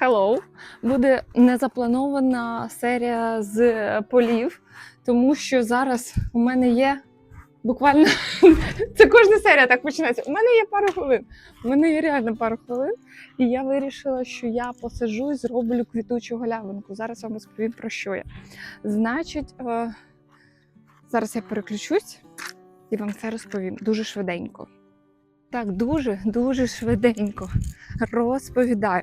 Hello! Буде незапланована серія з полів, тому що зараз у мене є буквально це кожна серія так починається. У мене є пару хвилин. У мене є реально пару хвилин, і я вирішила, що я посаджу і зроблю квітучу галявинку. Зараз вам розповім про що я. Значить, е, зараз я переключусь і вам все розповім дуже швиденько. Так, дуже дуже швиденько розповідаю.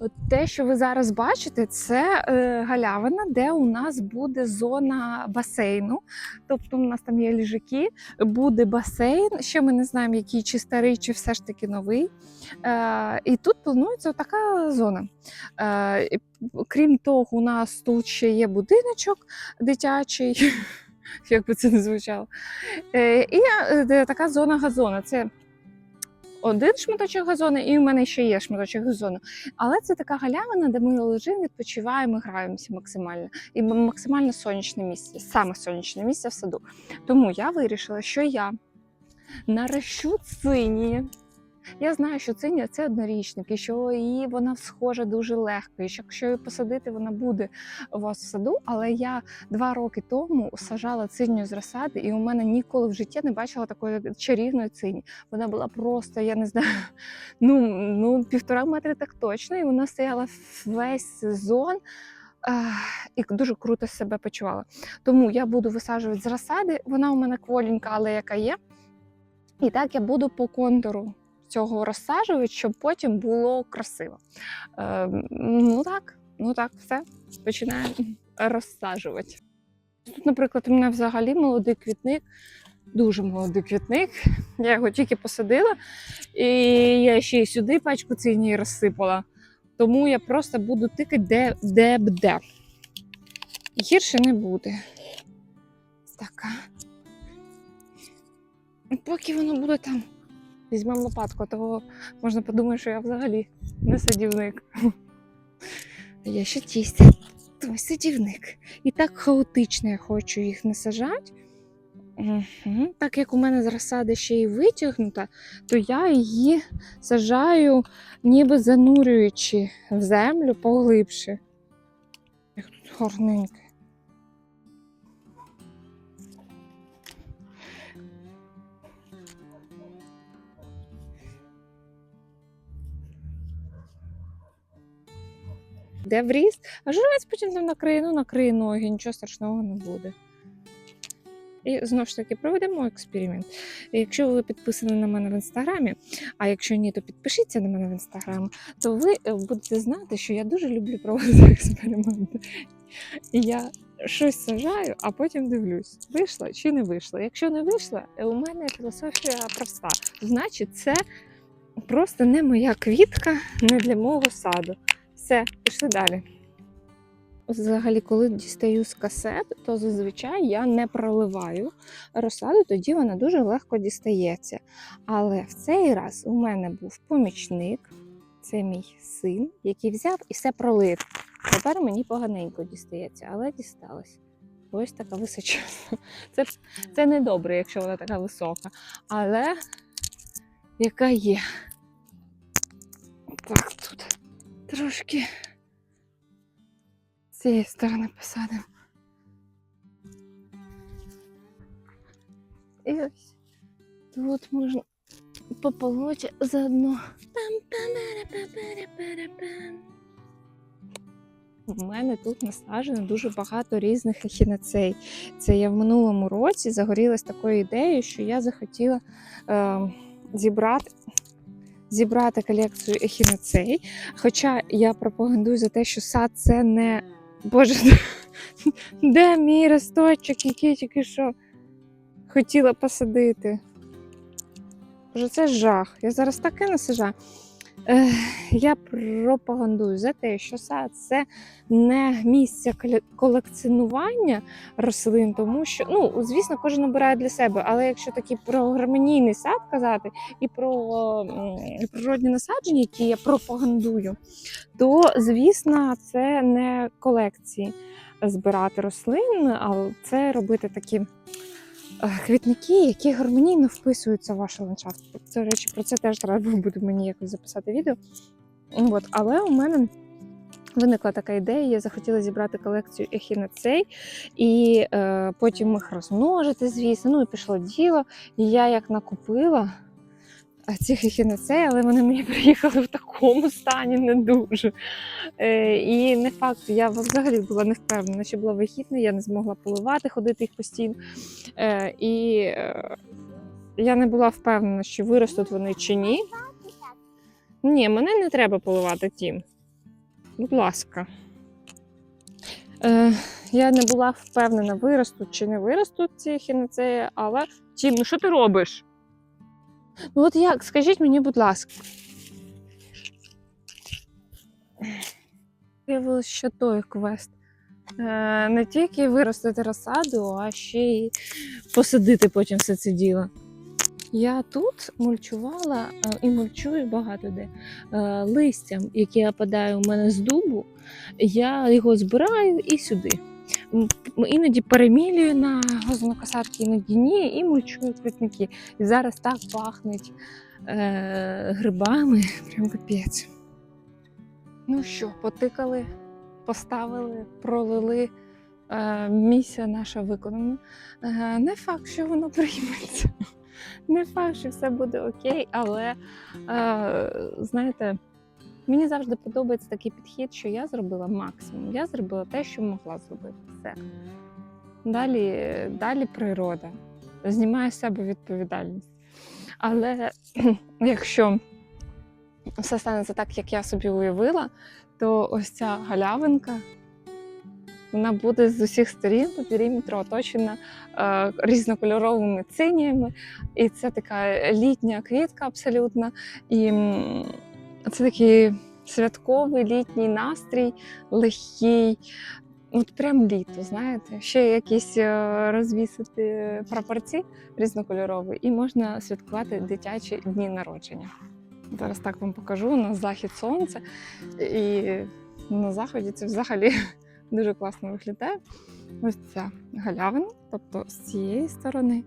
От те, що ви зараз бачите, це е, галявина, де у нас буде зона басейну. Тобто, у нас там є ліжаки, буде басейн. Ще ми не знаємо, який чи старий, чи все ж таки новий. Е, і тут планується така зона. Е, крім того, у нас тут ще є будиночок дитячий, як би це не звучало. Е, і е, така зона газона. Це один шматочок газону, і у мене ще є шматочок газону. Але це така галявина, де ми лежимо, відпочиваємо, граємося максимально. І максимально сонячне місце, саме сонячне місце в саду. Тому я вирішила, що я нарощу цині. Я знаю, що циня це однорічник, і що її вона схожа дуже легко. І що якщо її посадити, вона буде у вас в саду. Але я два роки тому сажала циню з розсади, і у мене ніколи в житті не бачила такої чарівної цині. Вона була просто, я не знаю, ну, ну півтора метри так точно, і вона стояла весь сезон. І дуже круто себе почувала. Тому я буду висаджувати з розсади. Вона у мене кволенька, але яка є. І так я буду по контуру цього розсаджувати, щоб потім було красиво. Е, ну так, ну так, все. Починаємо розсаджувати. Тут, наприклад, у мене взагалі молодий квітник, дуже молодий квітник. Я його тільки посадила, і я ще й сюди пачку цині розсипала. Тому я просто буду тикати де, де б де. Гірше не буде. Така. Поки воно буде там. Візьмемо лопатку, того можна подумати, що я взагалі не садівник. Я ще тість. Той садівник. І так хаотично я хочу їх не сажати. Угу. Так як у мене з розсади ще й витягнута, то я її сажаю, ніби занурюючи в землю поглибше. Як тут гарненько. Де вріс, а журець потім там накриє, ну накриє ноги, нічого страшного не буде. І знову ж таки проведемо експеримент. Якщо ви підписані на мене в інстаграмі, а якщо ні, то підпишіться на мене в інстаграм, то ви е, будете знати, що я дуже люблю проводити експерименти. Я щось сажаю, а потім дивлюсь, вийшло чи не вийшло. Якщо не вийшло, е, у мене філософія проста. Значить, це просто не моя квітка, не для мого саду. Все, пішли далі. Взагалі, коли дістаю з касет, то зазвичай я не проливаю розсаду, тоді вона дуже легко дістається. Але в цей раз у мене був помічник, це мій син, який взяв і все пролив. Тепер мені поганенько дістається, але дісталось. Ось така височезна. Це, це не добре, якщо вона така висока. Але яка є. Так, тут трошки з цієї сторони посадимо. І ось тут можна пополочі заодно. У мене тут насаджено дуже багато різних ехінацей. Це я в минулому році загорілась такою ідеєю, що я захотіла е, зібрати зібрати колекцію ехіноцей. Хоча я пропагандую за те, що сад це не. Боже, де мій росточок, який тільки що хотіла посадити? Боже, це жах. Я зараз таке насажаю. Я пропагандую за те, що сад це не місце колекціонування рослин, тому що, ну, звісно, кожен обирає для себе, але якщо такий про гармонійний сад казати і про природні насадження, які я пропагандую, то звісно, це не колекції збирати рослин, а це робити такі квітники, які гармонійно вписуються в ваш ландшафт. До речі, про це теж треба буде мені якось записати відео. От, але у мене Виникла така ідея, я захотіла зібрати колекцію ехінацей, і е, потім їх розмножити, звісно. Ну і пішло діло. І я як накупила цих ехінацей, але вони мені приїхали в такому стані не дуже. Е, і не факт, я взагалі була не впевнена, що була вихідна, я не змогла поливати, ходити їх постійно. Е, і е, я не була впевнена, чи виростуть вони чи ні. Ні, мене не треба поливати тім. Будь ласка. Е, я не була впевнена, виростуть чи не виростуть ці хінацеї, але Тім, ну що ти робиш? Ну от як? Скажіть мені, будь ласка. Виявилось, що той квест. Е, не тільки виростити розсаду, а ще й посадити потім все це діло. Я тут мульчувала е, і мульчую багато де е, листям, яке опадає у мене з дубу. Я його збираю і сюди. Іноді перемілюю на газонокосарки, іноді ні, і мульчую квітники. І зараз так пахнуть е, грибами, прям капець. Ну що, потикали, поставили, пролили. Е, місія наша виконана. Е, не факт, що воно прийметься. Не факт, що все буде окей, але е, знаєте, мені завжди подобається такий підхід, що я зробила максимум. Я зробила те, що могла зробити. Все. Далі, далі природа. Знімаю з себе відповідальність. Але якщо все станеться так, як я собі уявила, то ось ця галявинка. Вона буде з усіх сторін по периметру оточена е, різнокольоровими циніями. І це така літня квітка абсолютно. І це такий святковий літній настрій, легкий. От прям літо, знаєте, ще якісь е, розвісити прапорці різнокольорові, і можна святкувати дитячі дні народження. Зараз так вам покажу на захід сонця, і на заході це взагалі дуже класно виглядає. Ось ця галявина, тобто з цієї сторони,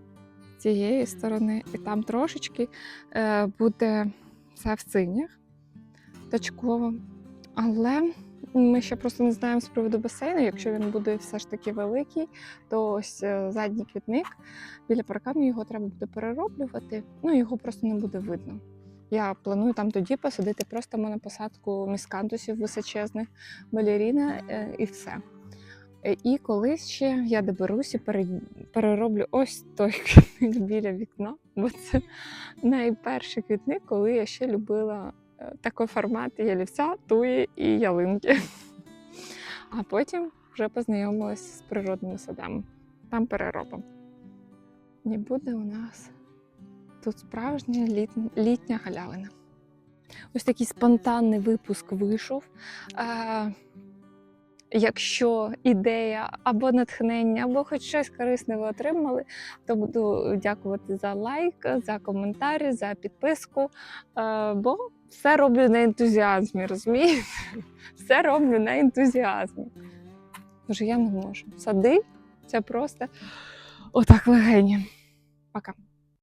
з цієї сторони, і там трошечки е, буде це в синях точково. Але ми ще просто не знаємо з приводу басейну. Якщо він буде все ж таки великий, то ось е, задній квітник біля паркану його треба буде перероблювати. Ну його просто не буде видно. Я планую там тоді посадити просто монопосадку міскантусів височезних, балеріна е, і все. Е, І колись ще я доберусь перероблю ось той квітник біля вікна, бо це найперший квітник, коли я ще любила такий формат ялівця, туї і ялинки. А потім вже познайомилася з природними садами. Там переробимо. І буде у нас тут справжня літня, літня галявина. Ось такий спонтанний випуск вийшов. Е, якщо ідея або натхнення, або хоч щось корисне ви отримали, то буду дякувати за лайк, за коментарі, за підписку. Е, бо все роблю на ентузіазмі, розумієте? Все роблю на ентузіазмі. Тож я не можу. Сади це просто отак легені. Пока.